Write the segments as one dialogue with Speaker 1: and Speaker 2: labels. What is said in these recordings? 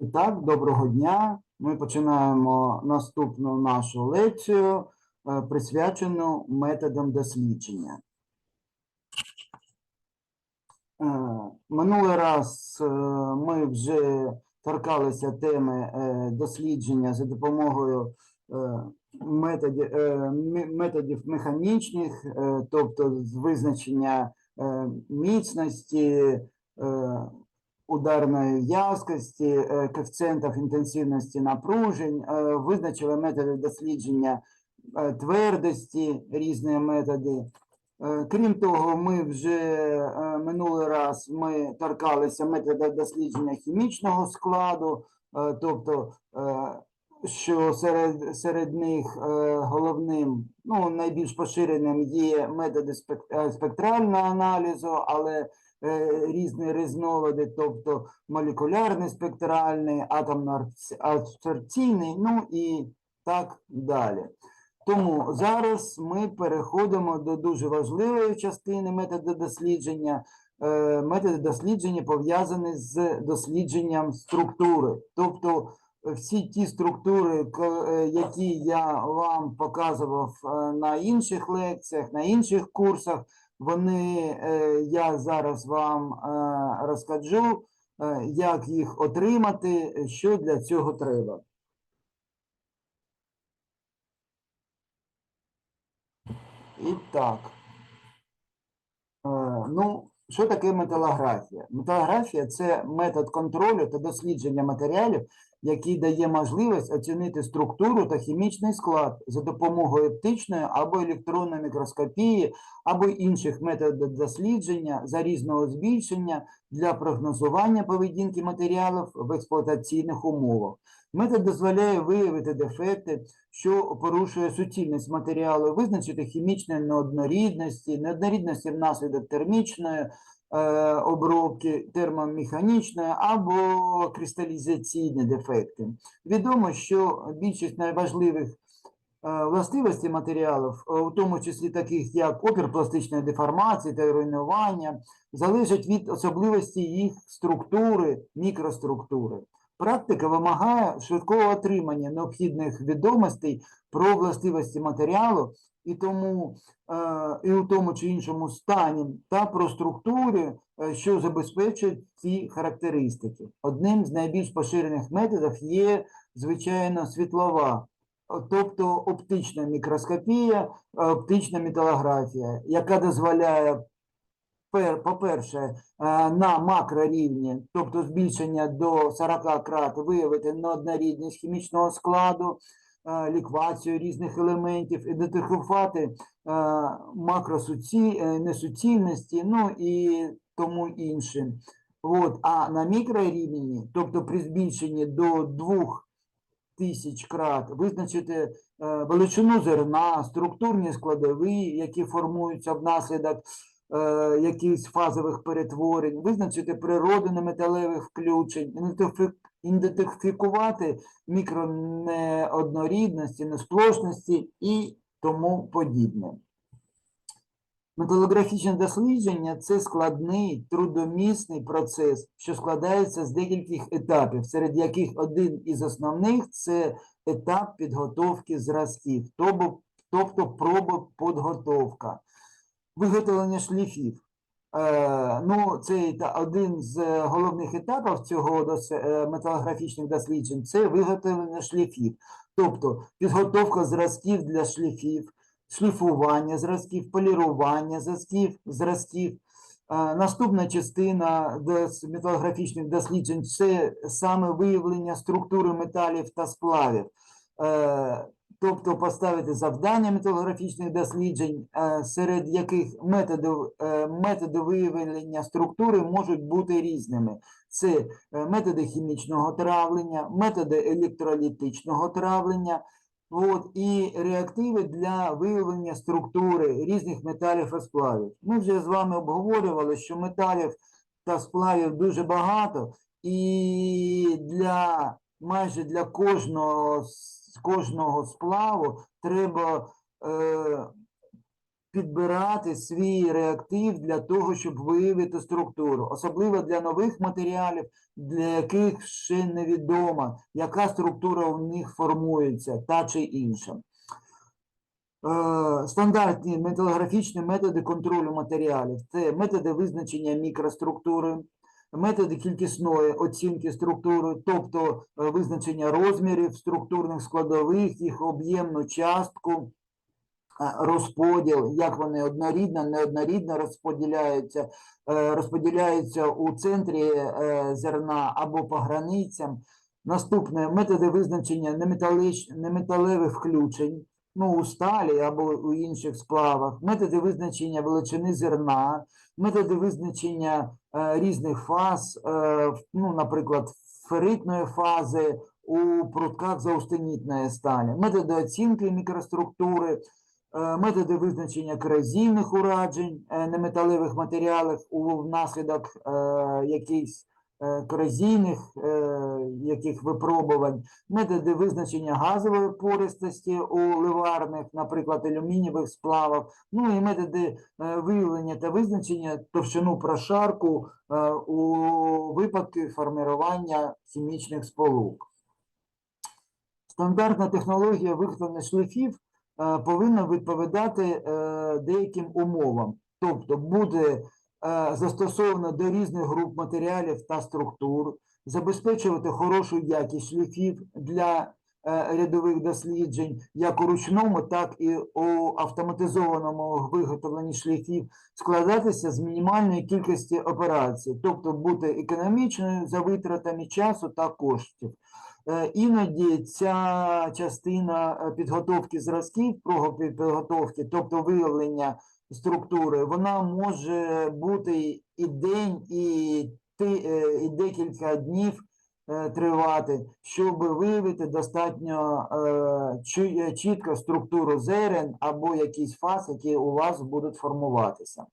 Speaker 1: І так, доброго дня. Ми починаємо наступну нашу лекцію, е, присвячену методам дослідження. Е, Минулий раз е, ми вже торкалися теми дослідження за допомогою методів, методів механічних, тобто з визначення міцності, ударної в'язкості, е, коефіцієнтів інтенсивності напружень, е, визначили методи дослідження е, твердості, різні методи. Крім того, ми вже минулий раз ми торкалися метода дослідження хімічного складу, тобто, що серед, серед них головним, ну, найбільш поширеним є методи спектрального аналізу, але різні різновиди, тобто молекулярний спектральний, атомно-абсорбційний, ну і так далі. Тому зараз ми переходимо до дуже важливої частини методу дослідження. Е, Методи дослідження пов'язані з дослідженням структури. Тобто е, всі ті структури, е, які я вам показував е, на інших лекціях, на інших курсах, вони е, я зараз вам е, розкажу, е, як їх отримати, що для цього треба. І так. Ну, що таке металографія? Металографія це метод контролю та дослідження матеріалів, який дає можливість оцінити структуру та хімічний склад за допомогою оптичної або електронної мікроскопії, або інших методів дослідження за різного збільшення для прогнозування поведінки матеріалів в експлуатаційних умовах. Метод дозволяє виявити дефекти, що порушує суцільність матеріалу, визначити хімічні неоднорідності, неоднорідності внаслідок термічної обробки, термомеханічної або кристалізаційні дефекти. Відомо, що більшість найважливих е, властивостей матеріалів, е, у тому числі таких як опір деформації та руйнування, залежать від особливості їх структури, мікроструктури. Практика вимагає швидкого отримання необхідних відомостей про властивості матеріалу і тому е, і у тому чи іншому стані та про структури, е, що забезпечують ці характеристики. Одним з найбільш поширених методів є, звичайно, світлова, тобто оптична мікроскопія, е, оптична металографія, яка дозволяє по-перше, е, на макрорівні, тобто збільшення до 40 крат, виявити неоднорідність хімічного складу, е, ліквацію різних елементів, ідентифікувати е, макросуці, несуцільності, ну і тому інше. От, а на мікрорівні, тобто при збільшенні до 2 тисяч крат, визначити величину зерна, структурні складові, які формуються внаслідок якихось фазових перетворень, визначити природу неметалевих включень, ідентифі- ідентифікувати мікронеоднорідності, несплошності і тому подібне. Металографічне дослідження це складний трудомісний процес, що складається з декількох етапів, серед яких один із основних це етап підготовки зразків, тобто пробоподготовка, виготовлення шліфів. Е, ну, це один з головних етапів цього е, металографічних досліджень це виготовлення шліфів, тобто підготовка зразків для шліфів, шліфування зразків, полірування зразків, зразків. Е, Наступна частина металографічних досліджень це саме виявлення структури металів та сплавів. Тобто поставити завдання металографічних досліджень, е, серед яких методи, е, методи виявлення структури можуть бути різними. Це е, методи хімічного травлення, методи електролітичного травлення, От, і реактиви для виявлення структури різних металів і сплавів. Ми вже з вами обговорювали, що металів та сплавів дуже багато, і для майже для кожного, з кожного сплаву треба е, підбирати свій реактив для того, щоб виявити структуру, особливо для нових матеріалів, для яких ще невідомо, яка структура у них формується, та чи інша. Е, Стандартні металографічні методи контролю матеріалів це методи визначення мікроструктури, методи кількісної оцінки структури, тобто е, визначення розмірів структурних складових, їх об'ємну частку, розподіл, як вони однорідно, неоднорідно розподіляються, е, розподіляються у центрі е, зерна або по границям. Наступне методи визначення неметалевих включень, ну, у сталі або у інших сплавах, методи визначення величини зерна, методи визначення е, різних фаз, е, ну, наприклад, феритної фази у прутках заустенітної сталі, методи оцінки мікроструктури, е, методи визначення корозійних уражень е, неметалевих матеріалів у внаслідок е, якихось корозійних е, яких випробувань, методи визначення газової пористості у ливарних, наприклад, алюмінієвих сплавах, ну і методи е, виявлення та визначення товщину прошарку е, у випадку формування хімічних сполук. Стандартна технологія виготовлення шліфів е, повинна відповідати е, деяким умовам, тобто буде е, застосовано до різних груп матеріалів та структур, забезпечувати хорошу якість шліфів для е, рядових досліджень, як у ручному, так і у автоматизованому виготовленні шліфів, складатися з мінімальної кількості операцій, тобто бути економічною за витратами часу та коштів. Е, Іноді ця частина е, підготовки зразків, підготовки, тобто виявлення структури, вона може бути і день, і, ти, е, і декілька днів тривати, щоб виявити достатньо чітко структуру зерен або якісь фаз, які у вас будуть формуватися.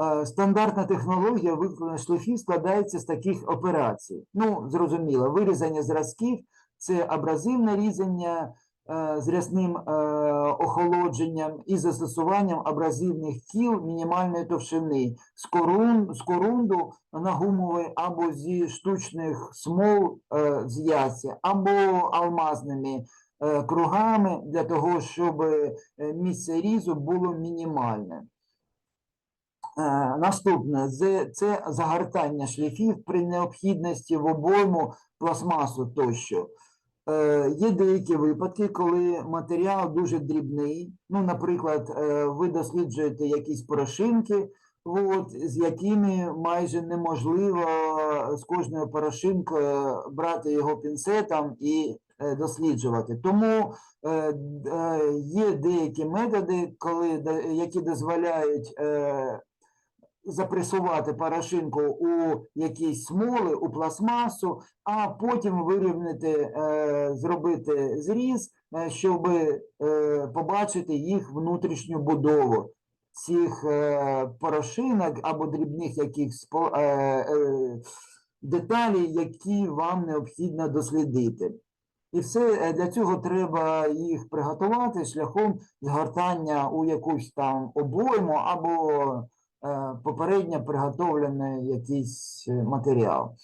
Speaker 1: Е, Стандартна технологія виконання шліфів складається з таких операцій. Ну, зрозуміло, вирізання зразків це абразивне різання е, з рясним е, охолодженням і застосуванням абразивних кіл мінімальної товщини з, корун, з корунду на гумовий або зі штучних смол з ясі, або алмазними кругами для того, щоб місце різу було мінімальне. Е, Наступне це, загортання шліфів при необхідності в обойму пластмасу тощо. Е, Є деякі випадки, коли матеріал дуже дрібний. Ну, наприклад, е, ви досліджуєте якісь порошинки, от, з якими майже неможливо з кожною порошинкою брати його пінцетом і досліджувати. Тому є деякі методи, коли, які дозволяють запресувати порошинку у якісь смоли, у пластмасу, а потім вирівняти, е, зробити зріз, е, щоб е, побачити їх внутрішню будову цих порошинок або дрібних якихось деталей, які вам необхідно дослідити. І все для цього треба їх приготувати шляхом згортання у якусь там обойму або попередньо приготовлений якийсь е, матеріал.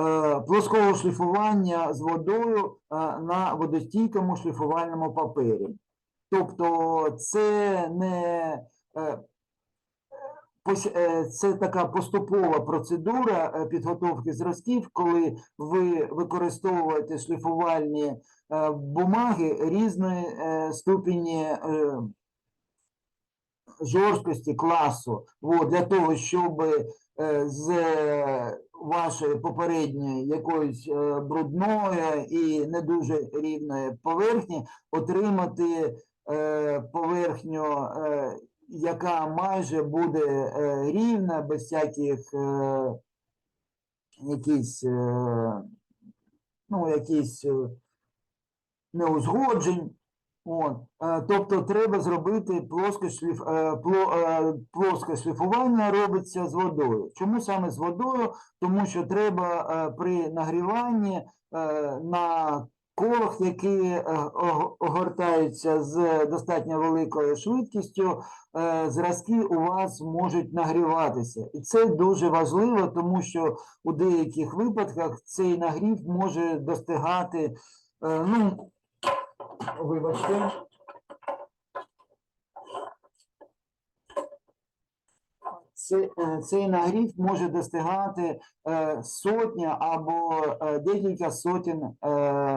Speaker 1: Е, Плоскове шліфування з водою е, на водостійкому шліфувальному папері. Тобто це не е, е, це така поступова процедура е, підготовки зразків, коли ви використовуєте шліфувальні е, бумаги різної е, ступені е, жорсткості класу, от, для того, щоб е, з е, вашої попередньої якоїсь е, брудної і не дуже рівної поверхні отримати поверхню, яка майже буде рівна, без всяких якісь, ну, якісь неузгоджень. От, е, тобто треба зробити плоске, е, е, плоске шліфування робиться з водою. Чому саме з водою? Тому що треба при нагріванні на колах, які огортаються з достатньо великою швидкістю, зразки у вас можуть нагріватися. І це дуже важливо, тому що у деяких випадках цей нагрів може достигати, ну, вибачте. Е, Цей нагрів може достигати е, сотня або е, декілька сотень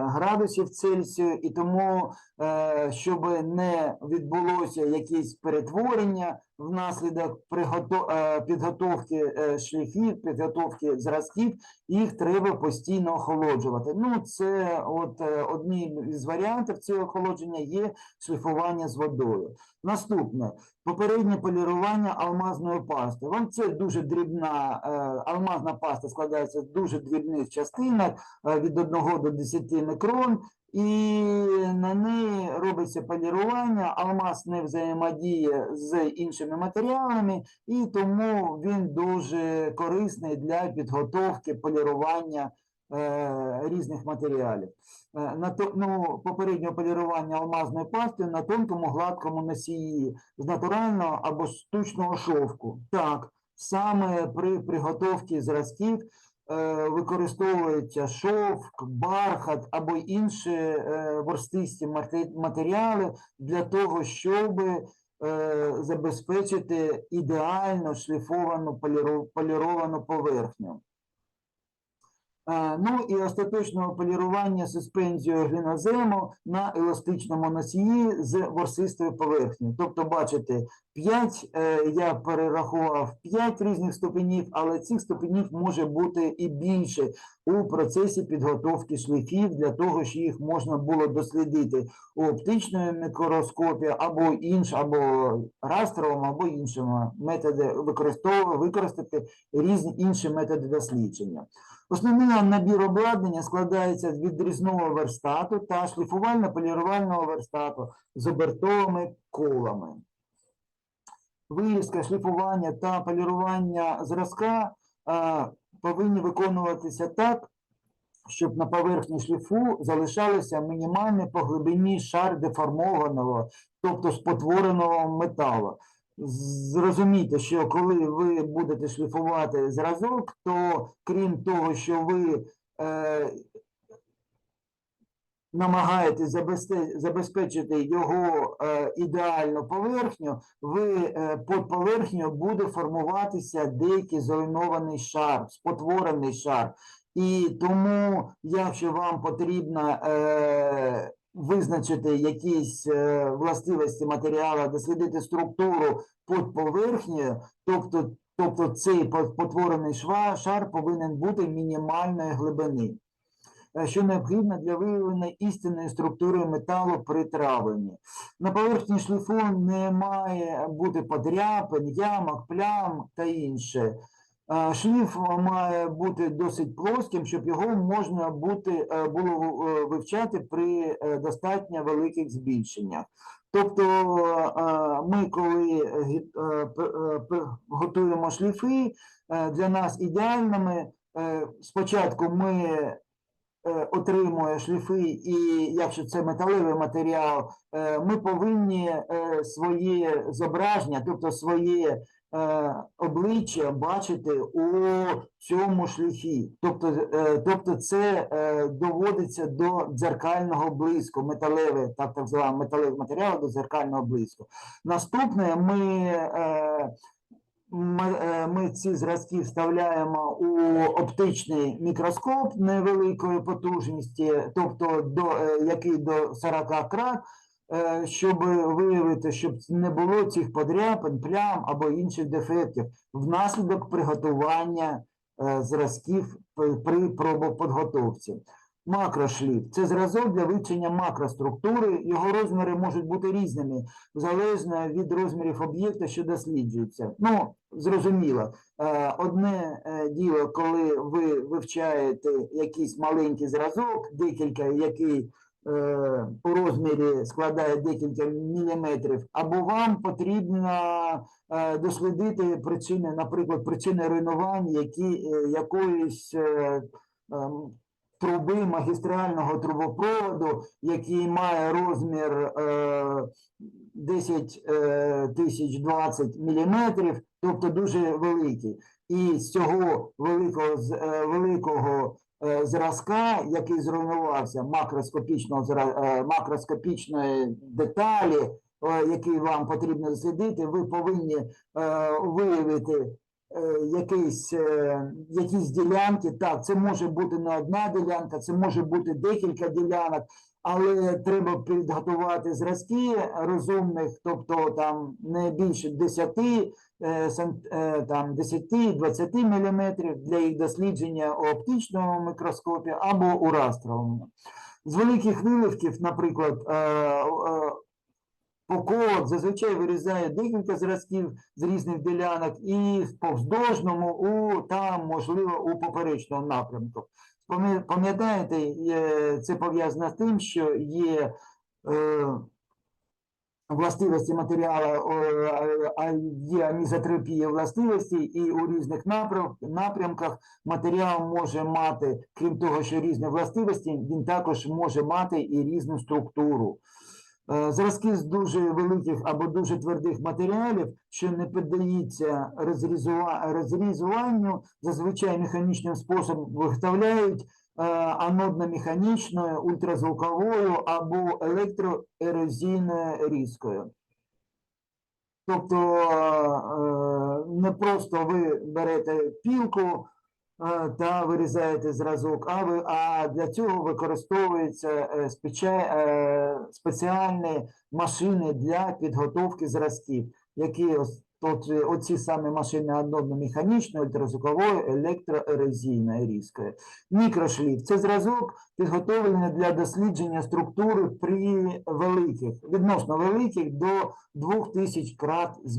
Speaker 1: градусів Цельсію, і тому, щоб не відбулося якісь перетворення внаслідок е, підготовки е, шліфів, підготовки зразків, їх треба постійно охолоджувати. Ну, це от е, одним із варіантів цього охолодження є шліфування з водою. Наступне попереднє полірування алмазною пастою. Вам це дуже дрібна алмазна паста складається з дуже дрібних частинок від 1 до 10 мікрон. І на неї робиться полірування, алмаз не взаємодіє з іншими матеріалами, і тому він дуже корисний для підготовки полірування е, різних матеріалів. Е, на то, ну, попереднього полірування алмазною пастою на тонкому гладкому носії з натурального або штучного шовку. Так, саме при приготовці зразків використовується шовк, бархат або інші е, ворстисті мате- матеріали для того, щоб е, забезпечити ідеально шліфовану поліровану поверхню. Е, Ну і остаточного полірування суспензією глінозему на еластичному носії з ворсистою поверхнею. Тобто, бачите, 5, я перерахував 5 різних ступенів, але цих ступенів може бути і більше у процесі підготовки шліфів для того, щоб їх можна було дослідити у оптичному мікроскопі або інш, або растровому, або іншому методи використовувати, використати різні інші методи дослідження. Основний набір обладнання складається з відрізного верстату та шліфувально-полірувального верстату з обертовими колами. Вирізка, шліфування та полірування зразка а, повинні виконуватися так, щоб на поверхні шліфу залишалося мінімальний по глибині шар деформованого, тобто спотвореного металу. Зрозумійте, що коли ви будете шліфувати зразок, то крім того, що ви е, намагаєтесь забезпечити його е, ідеальну поверхню, ви е, під поверхнею буде формуватися деякий зруйнований шар, спотворений шар. І тому, якщо вам потрібно е, визначити якісь е, властивості матеріалу, дослідити структуру під поверхнею, тобто, тобто цей потворений шар повинен бути мінімальної глибини, е, що необхідно для виявлення істинної структури металу при травленні. На поверхні шліфу не має бути подряпин, ямок, плям та інше. Е, Шліф має бути досить плоским, щоб його можна бути, е, було е, вивчати при е, достатньо великих збільшеннях. Тобто е, ми, коли е, е, готуємо шліфи, е, для нас ідеальними, е, спочатку ми е, отримує шліфи, і якщо це металевий матеріал, е, ми повинні е, своє зображення, тобто своє е, обличчя бачити у цьому шліфі. Тобто, е, тобто це е, доводиться до дзеркального блиску, металеве, так, так званий металевий матеріал до дзеркального блиску. Наступне ми. Е, ми, е, ми ці зразки вставляємо у оптичний мікроскоп невеликої потужності, тобто до, е, який до 40 крат, е, щоб виявити, щоб не було цих подряпин, плям або інших дефектів внаслідок приготування е, зразків при- пробоподготовці. Макрошліф це зразок для вивчення макроструктури. Його розміри можуть бути різними залежно від розмірів об'єкта, що досліджується. Ну, зрозуміло, е, одне е, діло, коли ви вивчаєте якийсь маленький зразок, декілька, який е, по розмірі складає декілька міліметрів, або вам потрібно е, дослідити причини, наприклад, причини руйнування, які, е, якоїсь е, ем, труби магістрального трубопроводу, який має розмір е, 10 е, тисяч 20 міліметрів, тобто дуже великий. І з цього великого, е, великого е, зразка, який зруйнувався, макроскопічного е, макроскопічної деталі, е, який вам потрібно дослідити, ви повинні е, виявити е, якісь, е, якісь ділянки. Так, це може бути не одна ділянка, це може бути декілька ділянок, але треба підготувати зразки розумних, тобто там не більше 10, е, е, 10-20 мм для їх дослідження у оптичному мікроскопі або у растровому. З великих виливків, наприклад, е, Поколот зазвичай вирізає декілька зразків з різних ділянок і в повздовжному, у там, можливо, у поперечному напрямку. Пам'я- Пам'ятаєте, це пов'язано з тим, що є е, властивості матеріалу, є анізотропія властивості, і у різних напрямках матеріал може мати, крім того, що різні властивості, він також може мати і різну структуру. Е, Зразки з дуже великих або дуже твердих матеріалів, що не піддаються розрізуванню, зазвичай механічним способом виготовляють е, анодно-механічною, ультразвуковою або електроерозійною різкою. Тобто е, не просто ви берете пілку та вирізаєте зразок, а, ви, а для цього використовуються е, е, спеціальні машини для підготовки зразків, які тут е, оці самі машини анодно-механічної, ультразвукової, електроерозійної різкою. Мікрошліф це зразок, підготовлений для дослідження структури при великих, відносно великих до 2000 крат